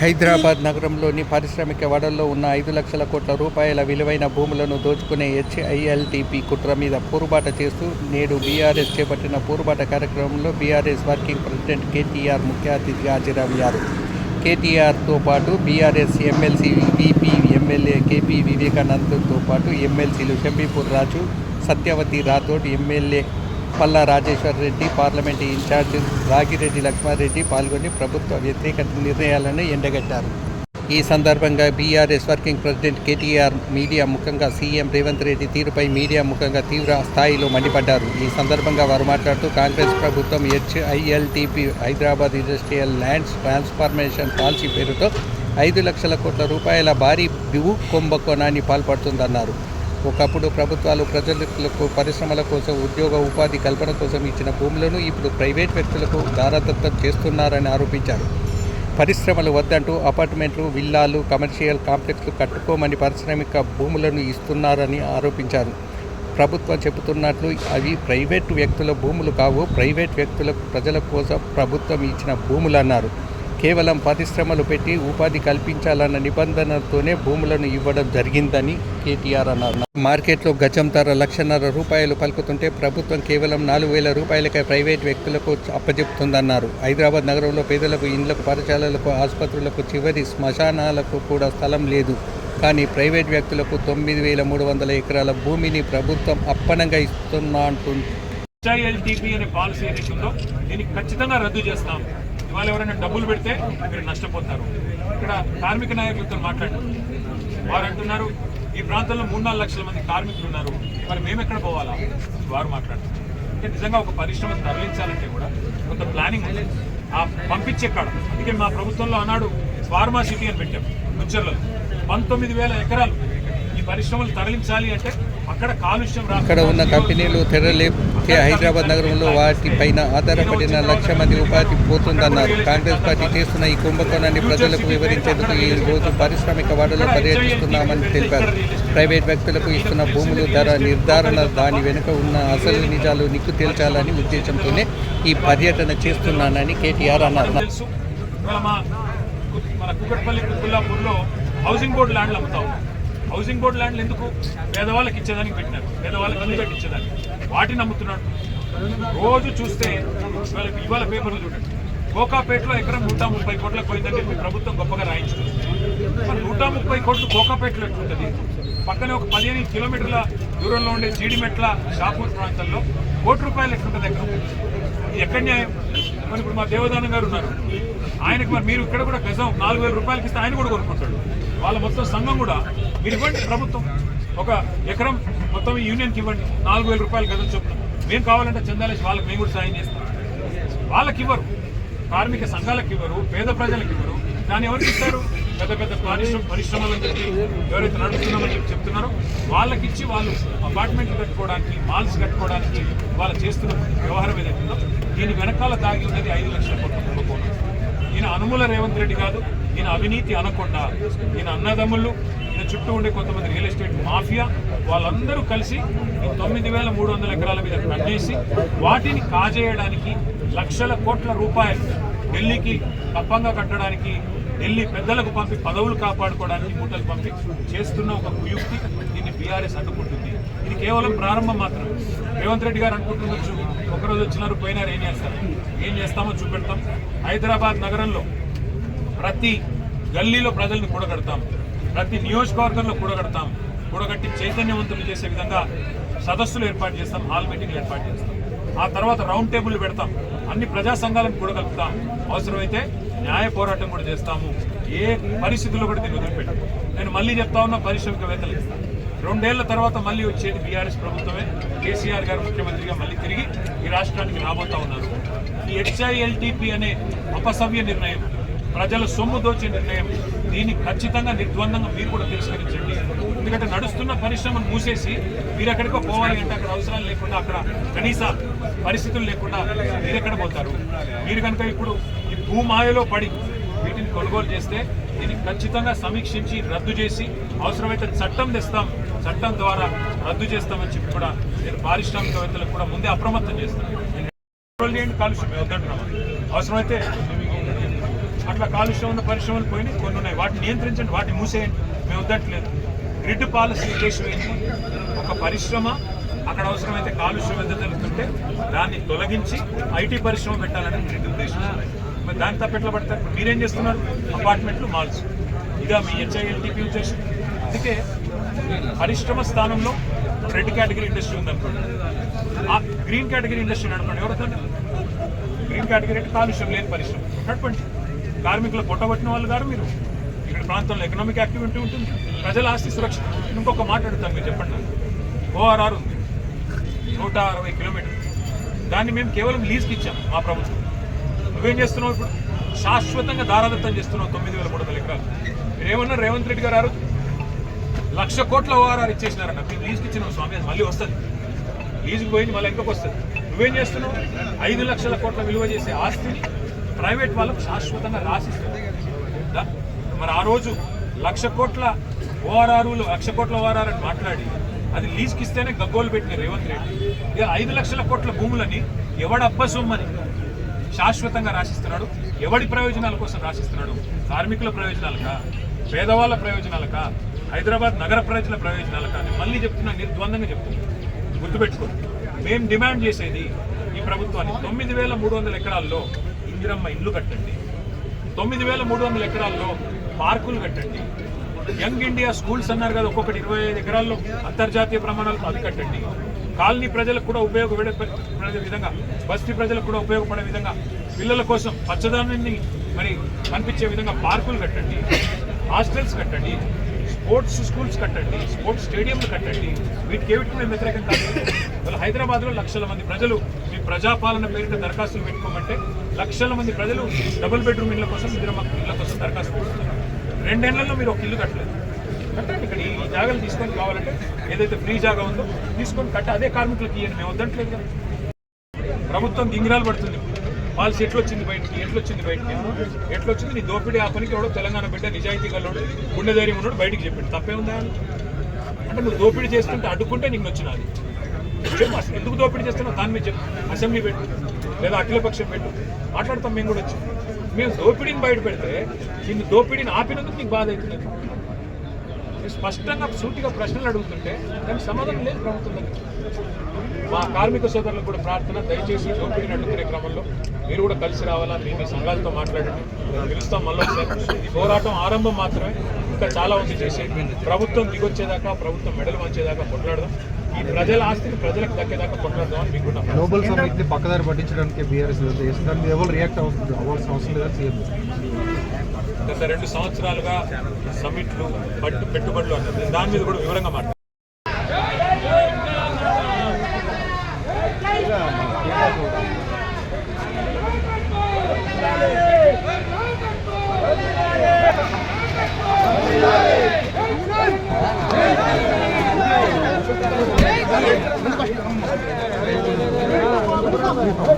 హైదరాబాద్ నగరంలోని పారిశ్రామిక వడల్లో ఉన్న ఐదు లక్షల కోట్ల రూపాయల విలువైన భూములను దోచుకునే హెచ్ఐఎల్టీపీ కుట్ర మీద పోరుబాట చేస్తూ నేడు బీఆర్ఎస్ చేపట్టిన పోరుబాట కార్యక్రమంలో బీఆర్ఎస్ వర్కింగ్ ప్రెసిడెంట్ కేటీఆర్ ముఖ్య అతిథిగా హాజరయ్యారు. కేటీఆర్తో పాటు BRS MLC VP MLA KP వివేకానంద్తో పాటు ఎమ్మెల్సీలు Shambipur Raju Satyavathi Rathod MLA Palla Rajeshwar Reddy parliament in-charge Ragireddy Laxmareddy పాల్గొని ప్రభుత్వ వ్యతిరేక నిర్ణయాలను ఎండగట్టారు. ఈ సందర్భంగా BRS working president KTR media ముఖంగా సీఎం రేవంత్ రెడ్డి తీరుపై మీడియా ముఖంగా తీవ్ర స్థాయిలో మండిపడ్డారు. ఈ సందర్భంగా వారు మాట్లాడుతూ కాంగ్రెస్ ప్రభుత్వం HILTP Hyderabad industrial lands transformation policy పేరుతో ఐదు లక్షల కోట్ల రూపాయల భారీ భూ కుంభకోణాన్ని పాల్పడుతుందన్నారు. ఒకప్పుడు ప్రభుత్వాలు ప్రజలకు పరిశ్రమల కోసం ఉద్యోగ ఉపాధి కల్పన కోసం ఇచ్చిన భూములను ఇప్పుడు ప్రైవేట్ వ్యక్తులకు దారదత్తం చేస్తున్నారని ఆరోపించారు. పరిశ్రమలు వద్దంటూ అపార్ట్మెంట్లు విల్లాలు కమర్షియల్ కాంప్లెక్స్లు కట్టుకోమని పారిశ్రామిక భూములను ఇస్తున్నారని ఆరోపించారు. ప్రభుత్వం చెబుతున్నట్లు అవి ప్రైవేట్ వ్యక్తుల భూములు కావు ప్రైవేట్ వ్యక్తులకు ప్రజల కోసం ప్రభుత్వం ఇచ్చిన భూములు అన్నారు. కేవలం పరిశ్రమలు పెట్టి ఉపాధి కల్పించాలన్న నిబంధనతోనే భూములను ఇవ్వడం జరిగిందని కేటీఆర్ అన్నారు. మార్కెట్లో గజం ధర లక్షన్నర రూపాయలు పలుకుతుంటే ప్రభుత్వం కేవలం నాలుగు వేల రూపాయలకే ప్రైవేట్ వ్యక్తులకు అప్పజెపుతుందన్నారు. హైదరాబాద్ నగరంలో పేదలకు ఇండ్లకు పాఠశాలలకు ఆసుపత్రులకు చివరి శ్మశానాలకు కూడా స్థలం లేదు. కానీ ప్రైవేట్ వ్యక్తులకు తొమ్మిది వేల మూడు వందల ఎకరాల భూమిని ప్రభుత్వం అప్పనంగా ఇస్తున్నా అంటుంది అనే పాలసీ ఏదైతే ఉందో దీన్ని ఖచ్చితంగా రద్దు చేస్తాం. ఇవాళ ఎవరైనా డబ్బులు పెడితే మీరు నష్టపోతారు. ఇక్కడ కార్మిక నాయకులతో మాట్లాడారు వారు అంటున్నారు ఈ ప్రాంతంలో మూడు నాలుగు లక్షల మంది కార్మికులు ఉన్నారు. మరి మేము ఎక్కడ పోవాలా? వారు మాట్లాడుతున్నారు అంటే నిజంగా ఒక పరిశ్రమ తరలించాలంటే కూడా కొంత ప్లానింగ్ ఆ పంపించే కాడ అందుకే మా ప్రభుత్వంలో ఆనాడు ఫార్మా సిటీ అని పెట్టాం ముచ్చర్లో పంతొమ్మిది వేల ఎకరాలు ఈ పరిశ్రమలు తరలించాలి అంటే అక్కడ ఉన్న కంపెనీలు తెరలేపితే హైదరాబాద్ నగరంలో వాటిపైన ఆధారపడిన లక్ష మంది ఉపాధి పోతుందన్నారు. కాంగ్రెస్ పార్టీ చేస్తున్న ఈ కుంభకోణాన్ని ప్రజలకు వివరించేందుకు ఈ రోజు పారిశ్రామిక వాడలో పర్యటిస్తున్నామని తెలిపారు. ప్రైవేట్ వ్యక్తులకు ఇస్తున్న భూములు ధర నిర్ధారణ దాని వెనుక ఉన్న అసలు నిజాలు నిక్కు తేల్చాలని ఉద్దేశంతోనే ఈ పర్యటన చేస్తున్నానని కేటీఆర్ అన్నారు. మన కుకట్పల్లి కుల్లాపూర్లో హౌసింగ్ బోర్డు ల్యాండ్లు అమ్ముతాం. హౌసింగ్ బోర్డు ల్యాండ్లు ఎందుకు? పేదవాళ్ళకి ఇచ్చేదానికి పెట్టినారు. పేదవాళ్ళకి ఇల్లు ఇచ్చేదానికి. వాటిని నమ్ముతున్నాడు. రోజు చూస్తే ఇవాళ ఇవాళ పేపర్లు చూడండి. కోకాపేటలో ఎకరం నూట ముప్పై కోట్లకు పోయిందని చెప్పి ప్రభుత్వం గొప్పగా రాయించుకుంది. మరి నూట ముప్పై కోట్లు కోకాపేటలో ఎట్లుంటుంది? పక్కనే ఒక పదిహేను కిలోమీటర్ల దూరంలో ఉండే జీడిమెట్ల షాపూర్ ప్రాంతంలో కోటి రూపాయలు ఎట్లుంటుంది ఎక్కడ ఎక్కడ న్యాయం? మరి ఇప్పుడు మా దేవదానం గారు ఉన్నారు. ఆయనకు మరి మీరు ఇక్కడ కూడా గజం నాలుగు వేల రూపాయలకి ఇస్తే ఆయన కూడా కొనుక్కుంటాడు. వాళ్ళ మొత్తం సంఘం కూడా మీరు ఇవ్వండి ప్రభుత్వం. ఒక ఎకరం మొత్తం యూనియన్కి ఇవ్వండి. నాలుగు వేల రూపాయలు గదులు చెప్తాం మేము కావాలంటే చందాలేసి వాళ్ళకి మేము కూడా సాయం చేస్తాం. వాళ్ళకి ఇవ్వరు. కార్మిక సంఘాలకు ఇవ్వరు పేద ప్రజలకు ఇవ్వరు. దాన్ని ఎవరికి ఇస్తారు? పెద్ద పెద్ద పరిశ్రమ పరిశ్రమలని చెప్పి ఎవరైతే నడుస్తున్నామని చెప్పి చెప్తున్నారో. వాళ్ళకి ఇచ్చి వాళ్ళు అపార్ట్మెంట్లు కట్టుకోవడానికి మాల్స్ కట్టుకోవడానికి వాళ్ళు చేస్తున్న వ్యవహారం ఏదైతుందో దీని వెనకాల దాగి ఉన్నది ఐదు లక్షల కోట్ల కుంభకోణం. ఈయన అనుమూల రేవంత్ రెడ్డి కాదు. ఈయన అవినీతి అనకుండా ఈయన అన్నదమ్ముళ్ళు ఈయన చుట్టూ ఉండే కొంతమంది రియల్ ఎస్టేట్ మాఫియా వాళ్ళందరూ కలిసి తొమ్మిది వేల మూడు వందల ఎకరాల మీద కన్నేసి వాటిని కాజేయడానికి లక్షల కోట్ల రూపాయలు ఢిల్లీకి తప్పంగా కట్టడానికి ఢిల్లీ పెద్దలకు పంపి పదవులు కాపాడుకోవడానికి మూటలు పంపి చేస్తున్న ఒక కుయుక్తి దీన్ని బీఆర్ఎస్ అడ్డుకుంటుంది ఇది కేవలం ప్రారంభం మాత్రం రేవంత్ రెడ్డి గారు అనుకుంటుండొచ్చు ఒకరోజు వచ్చినారు పోయినారు ఏం చేస్తారు? ఏం చేస్తామో చూపెడతాం. హైదరాబాద్ నగరంలో ప్రతి గల్లీలో ప్రజల్ని కూడగడతాం. ప్రతి నియోజకవర్గంలో కూడగడతాం. కూడగట్టి చైతన్యవంతులు చేసే విధంగా సదస్సులు ఏర్పాటు చేస్తాం హాల్ మీటింగ్లు ఏర్పాటు చేస్తాం. ఆ తర్వాత రౌండ్ టేబుల్ పెడతాం. అన్ని ప్రజా సంఘాలను కూడగలుపుతాం. అవసరమైతే న్యాయ పోరాటం కూడా చేస్తాము. ఏ పరిస్థితుల్లో కూడా దీన్ని వదిలిపెట్టాం నేను మళ్ళీ చెప్తా ఉన్న పారిశ్రామికవేత్తలు రెండేళ్ళ తర్వాత మళ్ళీ వచ్చేది బీఆర్ఎస్ ప్రభుత్వమే. కేసీఆర్ గారు ముఖ్యమంత్రిగా మళ్ళీ తిరిగి ఈ రాష్ట్రానికి రాబోతా ఉన్నారు. ఈ హెచ్ఐఎల్టీపీ అనే అపసవ్య నిర్ణయం ప్రజల సొమ్ము దోచే నిర్ణయం. దీన్ని ఖచ్చితంగా నిర్ద్వందంగా మీరు కూడా తిరస్కరించండి. ఎందుకంటే నడుస్తున్న పరిశ్రమను మూసేసి మీరు ఎక్కడికో పోవాలి అంటే అక్కడ అవసరాలు లేకుండా అక్కడ కనీస పరిస్థితులు లేకుండా మీరు ఎక్కడ పోతారు? మీరు కనుక ఇప్పుడు ఈ భూమాయలో పడి వీటిని కొనుగోలు చేస్తే దీన్ని ఖచ్చితంగా సమీక్షించి రద్దు చేసి అవసరమైతే చట్టం తెస్తాం. చట్టం ద్వారా రద్దు చేస్తామని చెప్పి కూడా నేను పారిశ్రామికవేత్తలకు కూడా ముందే అప్రమత్తం చేస్తాను. కంట్రోల్ చేయండి కాలుష్యం. వద్దంటున్నాం. అవసరమైతే అట్లా కాలుష్యం ఉన్న పరిశ్రమలు పోయినాయి కొన్ని ఉన్నాయి. వాటిని నియంత్రించండి వాటిని మూసేయండి. మేము వద్దట్లేదు. గ్రిడ్ పాలసీ ఉద్దేశం ఏంటి ఒక పరిశ్రమ అక్కడ అవసరమైతే కాలుష్యం ఎంత జరుగుతుంటే దాన్ని తొలగించి ఐటీ పరిశ్రమ పెట్టాలని గ్రిడ్ ఉద్దేశం మరి దాన్ని తప్పెట్లా పడతారు? మీరేం చేస్తున్నారు? అపార్ట్మెంట్లు మాల్స్. ఇదా మీ హెచ్ఐఎల్టీపీ ఉద్దేశం. అందుకే పరిశ్రమ స్థానంలో రెడ్ కేటగిరీ ఇండస్ట్రీ ఉందనుకోండి. ఆ గ్రీన్ కేటగిరీ ఇండస్ట్రీ నడపండి ఎవరు గ్రీన్ కేటగిరీ అంటే కాలుష్యం లేని పరిశ్రమ. నడపండి. కార్మికులు పొట్టబట్టిన వాళ్ళు గారు మీరు. ఇక్కడ ప్రాంతంలో ఎకనామిక్ యాక్టివిటీ ఉంటుంది. ప్రజల ఆస్తి సురక్ష. ఇంకొక మాట మీరు చెప్పండి నాకు. ఓఆర్ఆర్ ఉంది. నూట అరవై కిలోమీటర్లు. దాన్ని మేము కేవలం లీజ్కి ఇచ్చాం మా ప్రభుత్వం. నువ్వేం చేస్తున్నావు ఇప్పుడు? శాశ్వతంగా దారాదత్తం చేస్తున్నావు తొమ్మిది వేల మూడు వందల ఎకరాలు. మీరేమన్నా రేవంత్ రెడ్డి గారు లక్ష కోట్ల ఓఆర్ఆర్ ఇచ్చేసినారన్న. మేము లీజ్కి ఇచ్చినాం స్వామి అది మళ్ళీ వస్తుంది. లీజుకి పోయింది మళ్ళీ ఇంకొక వస్తుంది. నువ్వేం చేస్తున్నావు? ఐదు లక్షల కోట్ల విలువ చేసే ఆస్తిని ప్రైవేట్ వాళ్ళకు శాశ్వతంగా రాసిస్తుంది. మరి ఆ రోజు లక్ష కోట్ల ఓఆర్ఆర్లు లక్ష కోట్ల ఓఆర్ఆర్ అని మాట్లాడి అది లీజ్కి ఇస్తేనే గగ్గోలు పెట్టిన రేవంత్ రెడ్డి. ఇక ఐదు లక్షల కోట్ల భూములని ఎవడబ్బ సొమ్మని శాశ్వతంగా రాసిస్తున్నాడు? ఎవడి ప్రయోజనాల కోసం రాసిస్తున్నాడు? కార్మికుల ప్రయోజనాలకా? పేదవాళ్ళ ప్రయోజనాలకా? హైదరాబాద్ నగర ప్రజల ప్రయోజనాలకా అని మళ్ళీ చెప్తున్నా నిర్ద్వందంగా చెప్తున్నాను గుర్తుపెట్టుకో. మేము డిమాండ్ చేసేది ఈ ప్రభుత్వాన్ని తొమ్మిది వేల మూడు వందల ఎకరాల్లో ఇందిరమ్మ ఇండ్లు కట్టండి. తొమ్మిది వేల మూడు వందల ఎకరాల్లో పార్కులు కట్టండి. యంగ్ ఇండియా స్కూల్స్ అన్నారు కదా ఒక్కొక్కటి ఇరవై ఐదు ఎకరాల్లో అంతర్జాతీయ ప్రమాణాలతో అది కట్టండి. కాలనీ ప్రజలకు కూడా ఉపయోగపడే విధంగా బస్తీ ప్రజలకు కూడా ఉపయోగపడే విధంగా పిల్లల కోసం పచ్చదనాన్ని మరి కనిపించే విధంగా పార్కులు కట్టండి. హాస్టల్స్ కట్టండి. స్పోర్ట్స్ స్కూల్స్ కట్టండి. స్పోర్ట్స్ స్టేడియంలు కట్టండి. వీటికి ఏమిటి మేము వ్యతిరేకం కాదు. హైదరాబాద్లో లక్షల మంది ప్రజలు మీ ప్రజాపాలన పేరిట దరఖాస్తులు పెట్టుకోమంటే లక్షల మంది ప్రజలు డబుల్ బెడ్రూమ్ ఇళ్ళ కోసం ఇద్దరు ఇళ్ళ కోసం దరఖాస్తు పెట్టుకున్నారు రెండేళ్ళలో మీరు ఒక ఇల్లు కట్టలేదు. కట్టండి ఇక్కడ ఈ జాగాలు తీసుకొని కావాలంటే ఏదైతే ఫ్రీ జాగా ఉందో తీసుకొని కట్ట అదే కార్మికులకు ఇవ్వండి మేము వద్దంటలేదు కదా. ప్రభుత్వం గింగిరాలు పడుతుంది. పాలసీ ఎట్లొచ్చింది బయటికి ఎట్లొచ్చింది బయటికి? ఎట్లొచ్చింది? నీ దోపిడీ ఆ పనికి ఎవడో తెలంగాణ బిడ్డ నిజాయితీ గల్లోడు గుండె ధైర్యం ఉన్నాడు బయటికి చెప్పాడు. తప్పే ఉందా? అని? అంటే నువ్వు దోపిడీ చేస్తుంటే అడ్డుకుంటే నీకు నచ్చినది చెప్పు అసలు ఎందుకు దోపిడీ చేస్తున్నావు? దాని మీద చెప్పు. అసెంబ్లీ పెట్టు. లేదా అఖిలపక్షం పెట్టు. మాట్లాడతాం మేము కూడా వచ్చి. మేము దోపిడీని బయట పెడితే నిన్ను దోపిడీని ఆపినందుకు నీకు బాధ అవుతుంది. మీరు స్పష్టంగా సూటిగా ప్రశ్నలు అడుగుతుంటే దానికి సమాధానం లేదు ప్రభుత్వం దగ్గర. మా కార్మిక సోదరులకు కూడా ప్రార్థన దయచేసి దోపిడీని అడ్డుకునే క్రమంలో మీరు కూడా కలిసి రావాలా మీ మీ సంఘాలతో మాట్లాడండి. పిలుస్తాం మళ్ళీ ఈ పోరాటం ఆరంభం మాత్రమే. ఇంకా చాలా ఉంది చేసే ప్రభుత్వం దిగొచ్చేదాకా ప్రభుత్వం మెడలు వంచేదాకా కొట్లాడదాం. ప్రజల ఆస్తిని ప్రజలకు దక్కేదాకా కొట్లాడదాం అని మీకు గ్లోబల్ సమ్మిట్ని పక్కదారి పట్టించడానికి బీఆర్ఎస్ చేస్తుంది దాని మీద ఎవరు రియాక్ట్ అవుతుంది అవ్వాల్సిన అవసరం లేదా సీఎం గత రెండు సంవత్సరాలుగా సమ్మిట్లు పట్టు పెట్టుబడులు అన్నది. దాని మీద కూడా వివరంగా మాట్లాడారు Oh,